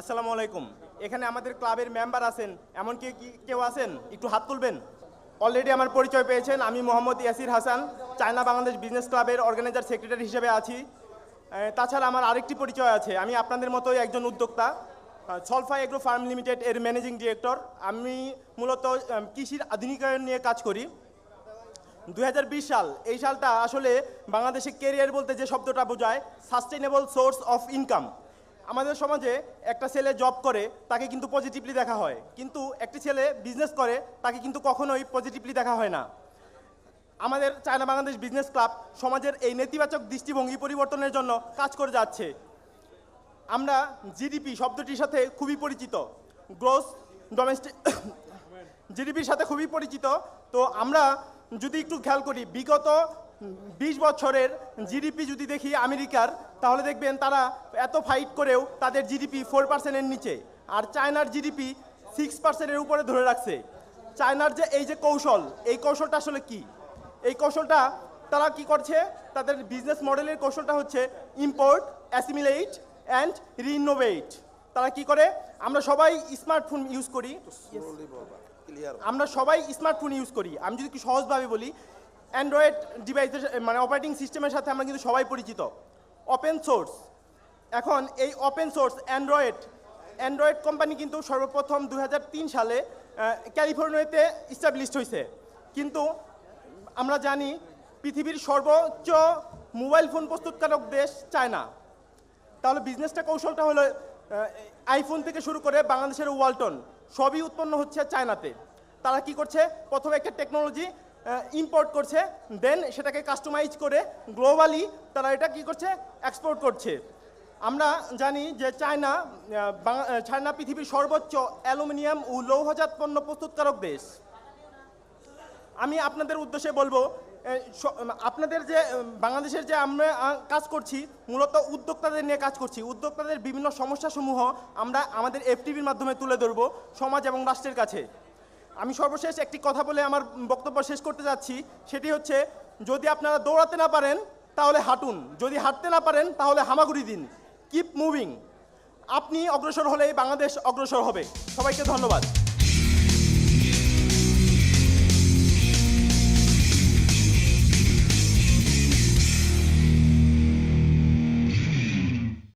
আসসালামু আলাইকুম। এখানে আমাদের ক্লাবের মেম্বার আছেন এমনকি কি কেউ আছেন? একটু হাত তুলবেন। অলরেডি আমার পরিচয় পেয়েছেন, আমি মোহাম্মদ ইয়াসির হাসান, চায়না বাংলাদেশ বিজনেস ক্লাবের অর্গানাইজার সেক্রেটারি হিসেবে আছি। তাছাড়া আমার আরেকটি পরিচয় আছে, আমি আপনাদের মতোই একজন উদ্যোক্তা সলফা এগ্রো ফার্ম লিমিটেড এর ম্যানেজিং ডিরেক্টর আমি মূলত কৃষির আধুনিকায়ন নিয়ে কাজ করি। দু হাজার বিশ সাল, এই সালটা আসলে বাংলাদেশে কেরিয়ার বলতে যে শব্দটা বোঝায় সাস্টেনেবল সোর্স অফ ইনকাম আমাদের সমাজে একটা ছেলে জব করে, তাকে কিন্তু পজিটিভলি দেখা হয়। কিন্তু একটি ছেলে বিজনেস করে, তাকে কিন্তু কখনোই পজিটিভলি দেখা হয় না। আমাদের চায়না বাংলাদেশ বিজনেস ক্লাব সমাজের এই নেতিবাচক দৃষ্টিভঙ্গি পরিবর্তনের জন্য কাজ করে যাচ্ছে। আমরা জিডিপি শব্দটির সাথে খুবই পরিচিত। গ্রোস ডোমেস্টিক জিডিপির সাথে খুবই পরিচিত। তো আমরা যদি একটু খেয়াল করি, বিগত বিশ বছরের জিডিপি যদি দেখি আমেরিকার তাহলে দেখবেন তারা এত ফাইট করেও তাদের জিডিপি ফোর পার্সেন্টের নিচে। আর চায়নার জিডিপি সিক্স পার্সেন্টের উপরে ধরে রাখছে। চায়নার যে এই যে কৌশল এই কৌশলটা আসলে কি? এই কৌশলটা তারা কি করছে? তাদের বিজনেস মডেলের কৌশলটা হচ্ছে ইম্পোর্ট অ্যাসিমিলেট অ্যান্ড রিনোভেট তারা কি করে? আমরা সবাই স্মার্টফোন ইউজ করি। আমরা সবাই স্মার্টফোন ইউজ করি। আমি যদি সহজভাবে বলি অ্যান্ড্রয়েড ডিভাইসের মানে অপারেটিং সিস্টেমের সাথে আমরা কিন্তু সবাই পরিচিত। ওপেন সোর্স এখন এই open source Android Android company কিন্তু সর্বপ্রথম দু হাজার তিন সালে ক্যালিফোর্নিয়াতে ইস্টাবলিশড হয়েছে কিন্তু আমরা জানি পৃথিবীর সর্বোচ্চ মোবাইল ফোন প্রস্তুতকারক দেশ চায়না তাহলে বিজনেসটা কৌশলটা হলো আইফোন থেকে শুরু করে বাংলাদেশের ওয়ালটন সবই উৎপন্ন হচ্ছে চায়নাতে তারা কি করছে? প্রথমে একটা টেকনোলজি ইম্পোর্ট করছে দেন সেটাকে কাস্টমাইজ করে গ্লোবালি তারা এটা কি করছে? এক্সপোর্ট করছে। আমরা জানি যে চায়না চায়না পৃথিবীর সর্বোচ্চ অ্যালুমিনিয়াম ও লৌহজাত পণ্য প্রস্তুতকারক দেশ। আমি আপনাদের উদ্দেশ্যে বলব আপনাদের যে বাংলাদেশের যে আমরা কাজ করছি, মূলত উদ্যোক্তাদের নিয়ে কাজ করছি। উদ্যোক্তাদের বিভিন্ন সমস্যাসমূহ আমরা আমাদের এফটিভির মাধ্যমে তুলে ধরবো সমাজ এবং রাষ্ট্রের কাছে। আমি সর্বশেষ একটি কথা বলে আমার বক্তব্য শেষ করতে যাচ্ছি। সেটি হচ্ছে, যদি আপনারা দৌড়াতে না পারেন, তাহলে হাঁটুন। যদি হাঁটতে না পারেন, তাহলে হামাগুড়ি দিন। কিপ মুভিং আপনি অগ্রসর হলেই বাংলাদেশ অগ্রসর হবে। সবাইকে ধন্যবাদ।